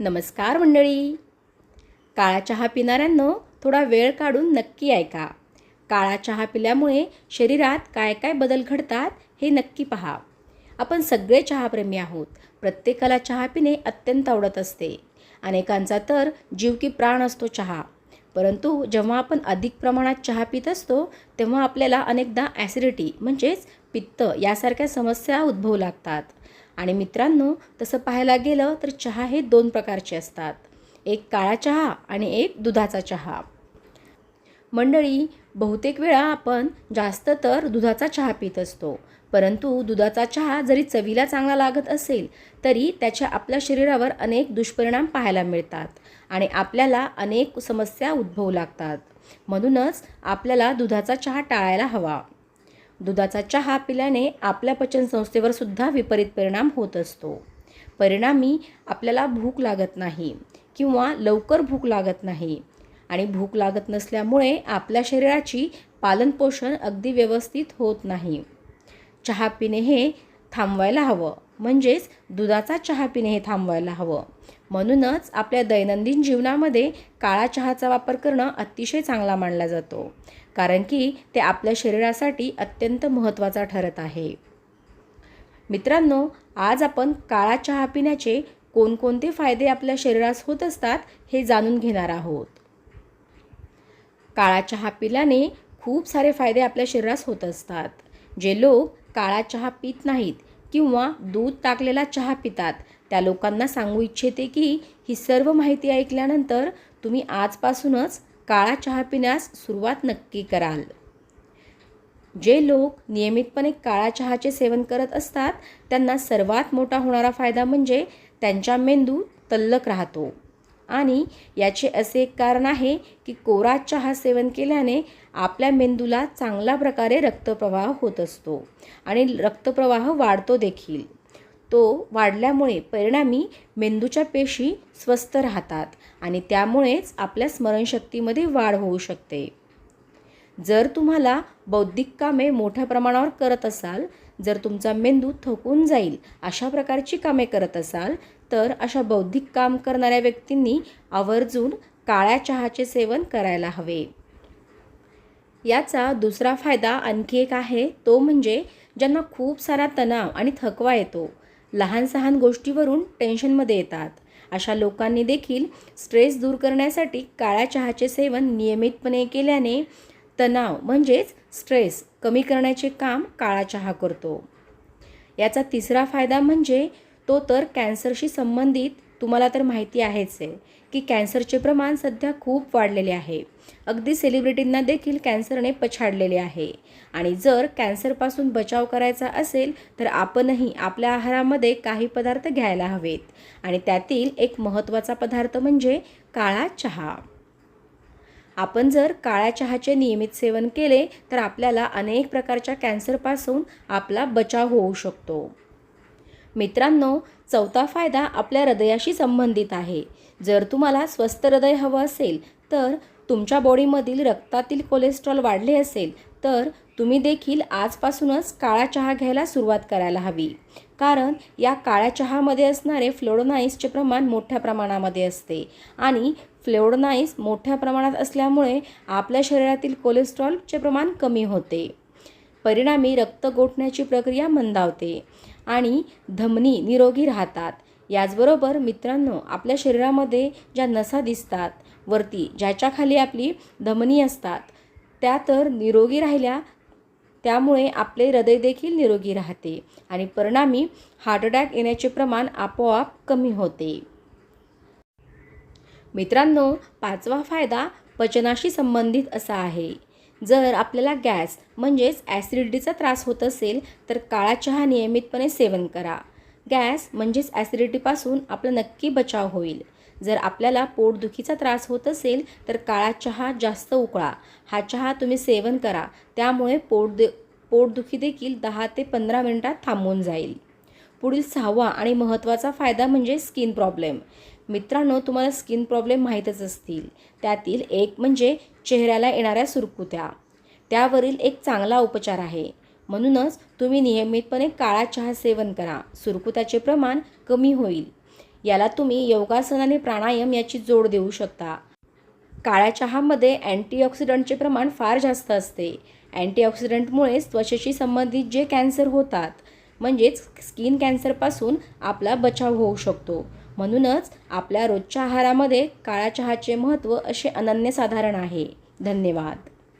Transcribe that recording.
नमस्कार मंडळी. काळा चहा पिणाऱ्यांनो थोडा वेळ काढून नक्की ऐका. काळा चहा पिल्यामुळे शरीरात काय काय बदल घडतात हे नक्की पहा. आपण सगळे चहाप्रेमी आहोत. प्रत्येकाला चहा पिणे अत्यंत आवडत असते. अनेकांचा तर जीव की प्राण असतो चहा. परंतु जेव्हा आपण अधिक प्रमाणात चहा पित असतो तेव्हा आपल्याला अनेकदा ॲसिडिटी म्हणजेच पित्त यासारख्या समस्या उद्भवू लागतात. आणि मित्रांनो तसं पाहायला गेलं तर चहा हे दोन प्रकारचे असतात. एक काळा चहा आणि एक दुधाचा चहा. मंडळी बहुतेक वेळा आपण जास्त तर दुधाचा चहा पित असतो परंतु दुधाचा चहा जरी चवीला चांगला लागत असेल तरी त्याच्या आपल्या शरीरावर अनेक दुष्परिणाम पाहायला मिळतात आणि आपल्याला अनेक समस्या उद्भवू लागतात. म्हणूनच आपल्याला दुधाचा चहा टाळायला हवा. दुधाचा चहा पिल्याने आपल्या पचनसंस्थेवर सुद्धा विपरीत परिणाम होत असतो. परिणामी आपल्याला भूक लागत नाही किंवा लवकर भूक लागत नाही आणि भूक लागत नसल्यामुळे आपल्या शरीराची पालनपोषण अगदी व्यवस्थित होत नाही. चहा पिणे हे थांबवायला हवं. म्हणजेच दुधाचा चहा पिणे हे थांबवायला हवं. म्हणूनच आपल्या दैनंदिन जीवनामध्ये काळा चहाचा वापर करणं अतिशय चांगला मानला जातो कारण की ते आपल्या शरीरासाठी अत्यंत महत्त्वाचा ठरत आहे. मित्रांनो आज आपण काळा चहा पिण्याचे कोणकोणते फायदे आपल्या शरीरास होत असतात हे जाणून घेणार आहोत. काळा चहा पिल्याने खूप सारे फायदे आपल्या शरीरास होत असतात. जे लोक काळा चहा पित नाहीत किंवा दूध टाकलेला चहा पितात. त्या लोकांना सांगू इच्छिते की ही सर्व माहिती ऐकल्यानंतर तुम्ही आजपासूनच काळा चहा पिण्यास सुरुवात नक्की कराल. जे लोक नियमितपणे काळा चहाचे सेवन करत असतात त्यांना सर्वात मोठा होणारा फायदा म्हणजे त्यांचा मेंदू तल्लक राहतो. आणि याचे असे एक कारण आहे की कोरा चहा सेवन केल्याने आपल्या मेंदूला चांगल्या प्रकारे रक्तप्रवाह होत असतो आणि रक्तप्रवाह वाढतो देखील. तो वाढल्यामुळे परिणामी मेंदूच्या पेशी स्वस्थ राहतात आणि त्यामुळेच आपल्या स्मरणशक्तीमध्ये वाढ होऊ शकते. जर तुम्हाला बौद्धिक कामे मोठ्या प्रमाणावर करत असाल जर तुमचा मेंदू थकून जाईल अशा प्रकारची कामे करत असाल तर अशा बौद्धिक काम करणाऱ्या व्यक्तींनी आवर्जून काळ्या चहाचे सेवन करायला हवे. याचा दुसरा फायदा आणखी एक आहे तो म्हणजे ज्यांना खूप सारा तणाव आणि थकवा येतो लहान सहान गोष्टीवरून टेन्शनमध्ये येतात. अशा लोकांनी देखील स्ट्रेस दूर करण्यासाठी काळ्या चहाचे सेवन नियमितपणे केल्याने तणाव म्हणजेच स्ट्रेस कमी करण्याचे काम काळा चहा करतो. याचा तिसरा फायदा म्हणजे तो तर कॅन्सरशी संबंधित तुम्हाला तर माहिती आहेच आहे की कॅन्सरचे प्रमाण सध्या खूप वाढलेले आहे. अगदी सेलिब्रिटींना देखील कॅन्सरने पछाडलेले आहे. आणि जर कॅन्सरपासून बचाव करायचा असेल तर आपणही आपल्या आहारामध्ये काही पदार्थ घ्यायला हवेत. आणि त्यातील एक महत्त्वाचा पदार्थ म्हणजे काळा चहा. आपण जर काळ्या चहाचे नियमित सेवन केले तर आपल्याला अनेक प्रकारच्या कॅन्सरपासून आपला बचाव होऊ शकतो. मित्रांनो चौथा फायदा आपल्या हृदयाशी संबंधित आहे. जर तुम्हाला स्वस्थ हृदय हवं असेल तर तुमच्या बॉडीमधील रक्तातील कोलेस्ट्रॉल वाढले असेल तर तुम्ही देखील आजपासूनच काळा चहा घ्यायला सुरुवात करायला हवी. कारण या काळ्या चहामध्ये असणारे फ्लोडोनाईसचे प्रमाण मोठ्या प्रमाणामध्ये असते आणि फ्लोडोनाईस मोठ्या प्रमाणात असल्यामुळे आपल्या शरीरातील कोलेस्ट्रॉलचे प्रमाण कमी होते. परिणामी रक्त गोठण्याची प्रक्रिया मंदावते. आणि धमनी निरोगी राहतात. याचबरोबर मित्रांनो आपल्या शरीरामध्ये ज्या नसा दिसतात वरती ज्याच्या खाली आपली धमनी असतात त्या तर निरोगी राहिल्या त्यामुळे आपले हृदय देखील निरोगी राहते आणि परिणामी हार्ट अटॅक येण्याचे प्रमाण आपोआप कमी होते. मित्रांनो पाचवा फायदा पचनाशी संबंधित असा आहे. जर आपल्याला गॅस म्हणजेच ॲसिडिटीचा त्रास होत असेल तर काळा चहा नियमितपणे सेवन करा. गॅस म्हणजेच ॲसिडिटीपासून आपला नक्की बचाव होईल. जर आपल्याला पोटदुखीचा त्रास होत असेल तर काळा चहा जास्त उकळा. हा चहा तुम्ही सेवन करा. त्यामुळे पोट पोटदुखी देखील दहा ते पंधरा मिनिटात थांबून जाईल. पुढील सहावा आणि महत्त्वाचा फायदा म्हणजे स्किन प्रॉब्लेम. मित्रांनो तुम्हाला स्किन प्रॉब्लेम माहीतच असतील. त्यातील एक म्हणजे चेहऱ्याला येणाऱ्या सुरकुत्या. त्यावरील एक चांगला उपचार आहे. म्हणूनच तुम्ही नियमितपणे काळा चहा सेवन करा. सुरकुत्याचे प्रमाण कमी होईल. याला तुम्ही योगासन आणि प्राणायाम याची जोड देऊ शकता. काळ्या चहामध्ये अँटीऑक्सिडंटचे प्रमाण फार जास्त असते. अँटीऑक्सिडंटमुळेच त्वचेशी संबंधित जे कॅन्सर होतात म्हणजेच स्किन कॅन्सरपासून आपला बचाव होऊ शकतो. म्हणूनच आपल्या रोजच्या आहारामध्ये काळ्या चहाचे महत्त्व असे अनन्यसाधारण आहे. धन्यवाद.